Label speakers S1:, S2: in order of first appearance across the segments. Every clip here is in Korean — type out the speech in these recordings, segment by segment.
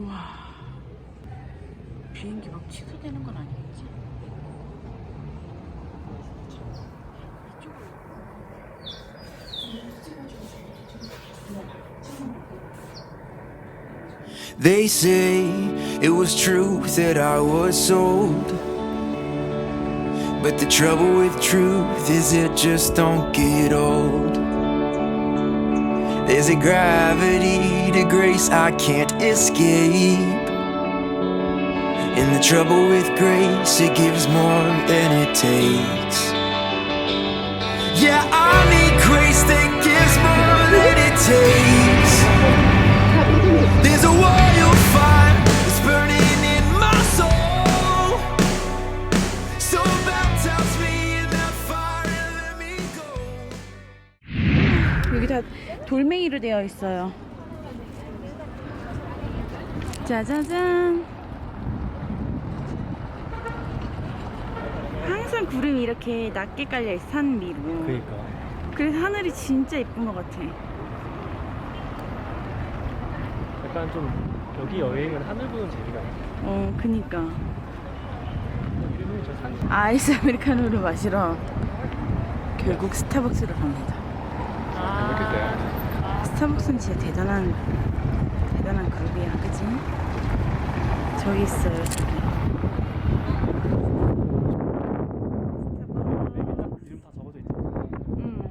S1: 우와. 비행기 막 취소되는 건 아니겠지? 이쪽으로.
S2: They say it was true that I was sold. But the trouble with truth is it just don't get old. There's a gravity to grace I can't escape. And the trouble with grace, it gives more than it takes. Yeah, I need grace that gives more than it takes.
S1: 다 돌멩이로 되어 있어요. 짜자잔. 항상 구름이 이렇게 낮게 깔려 있어 산 위로.
S3: 그러니까
S1: 그래서 하늘이 진짜 예쁜 것 같아.
S3: 약간 좀 여기 여행은 하늘 보는 재미가 있어.
S1: 어, 그니까.
S3: 이름이 저 산.
S1: 아이스 아메리카노를 마시러 결국 스타벅스로 갑니다.
S3: 아.
S1: 스타벅스는 진짜 대단한 대단한 그룹이야, 그지? 저기 있어요, 저기. 음.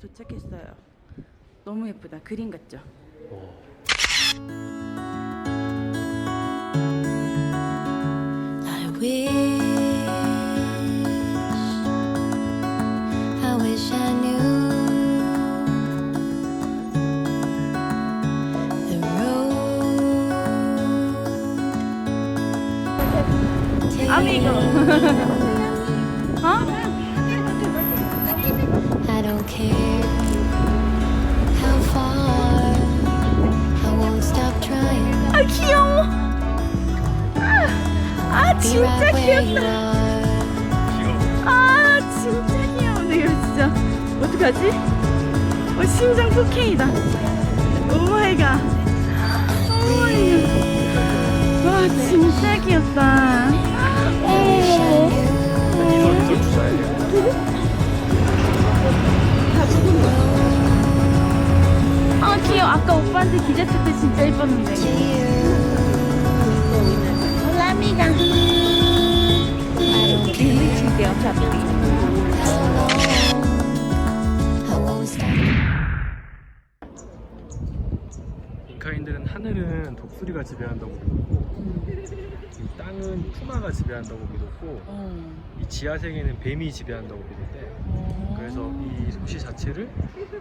S1: 도착했어요. 너무 예쁘다. 그림 같죠?
S4: I
S1: 아미고. 어?
S4: I don't care how far, I won't stop trying.
S1: 아 귀여워. 아, 아
S4: Be
S1: 진짜
S4: right where you
S1: 귀엽다.
S4: are.
S1: 아 진짜 귀여운데 이거 진짜 어떡하지? 어, 심장 폭행이다. 오 마이 갓. 오 마이 갓. 와 진짜 귀엽다. 어
S3: 독수리가 지배한다고 믿었고 이 땅은 푸마가 지배한다고 믿었고
S1: 어.
S3: 이 지하 세계는 뱀이 지배한다고 믿는데 그래서 이 도시 자체를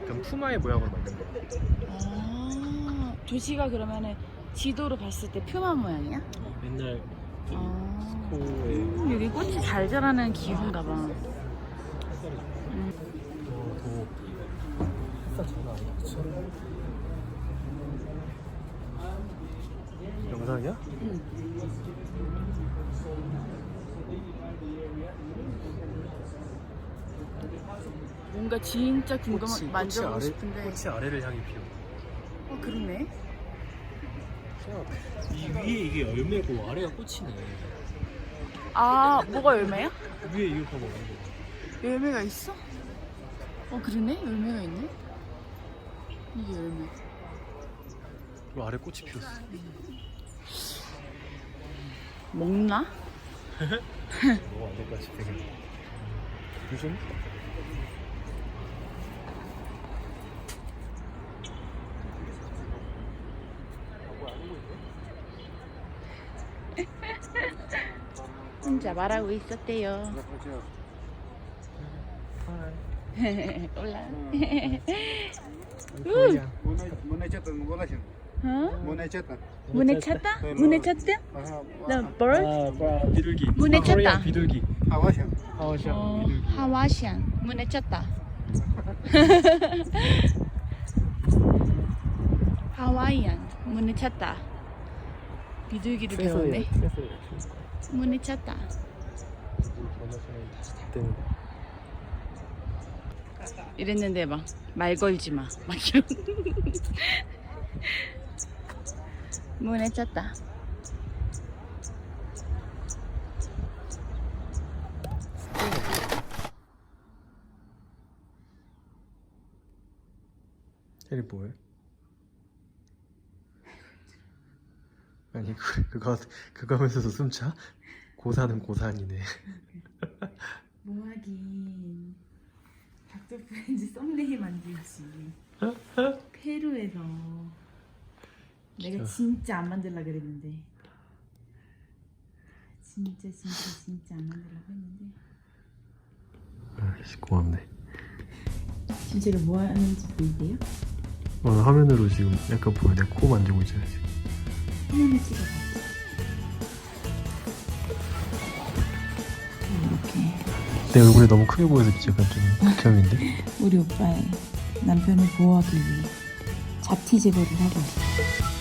S3: 약간 푸마의 모양으로 만든 거예요.
S1: 아, 도시가 그러면은 지도로 봤을 때 표만 모양이야?
S3: 옛날
S1: 아.
S3: 코에
S1: 음, 여기 꽃이 잘 자라는 기후인가 봐.
S3: 더 햇살 장난 그쵸? 영상이야?
S1: 뭔가 진짜 궁금한 만져보고 싶은데.
S3: 꽃이 아래를 향해 피어.
S1: 어 그러네.
S3: 이 위에 이게 열매고 아래가 꽃이네.
S1: 아 뭐가 열매야?
S3: 위에 이거 봐봐. 이거.
S1: 열매가 있어? 어 그러네 열매가 있네. 이게 열매.
S3: 이거 아래 꽃이 피었어.
S1: 먹나?
S3: 뭐안 될까 싶긴 해. 요즘
S1: 혼자 말하고 있었대요. 올라. 어?
S5: 문에 쳤다
S1: 문에 찼다? 문에 찼다? The bird?
S3: 아, 뭐야, 비둘기.
S1: 문에 쳤다.
S3: 비둘기.
S5: 하와신
S3: 하와시아
S1: 어,
S3: 비둘기.
S1: 하와시안 문에 찼다. 하와이안 문에 찼다. 비둘기를 배웠네. 문에 찼다. 이랬는데 막 말 걸지 마. 막 이런. 문에 찼다.
S3: 혜리 뭐해? 아니 그, 그거 그거 하면서도 숨차? 고사는 고산이네
S1: 뭐하긴 닥터 프렌즈 썸네일 만들지 페루에서 내가 진짜. 안 만들라 그랬는데. 진짜 진짜 진짜 안 만들라고 했는데.
S3: 아, 고맙네.
S1: 진짜로 뭐 하는지 보이세요?
S3: 어, 화면으로 지금 약간 보여. 내가 코 만지고 있잖아 지금.
S1: 화면을 찍어봐. 이렇게.
S3: 내 얼굴이 너무 크게 보여서 약간 좀 극혐인데?
S1: 우리 오빠의 남편을 보호하기 위해 잡티 제거를 하고 있어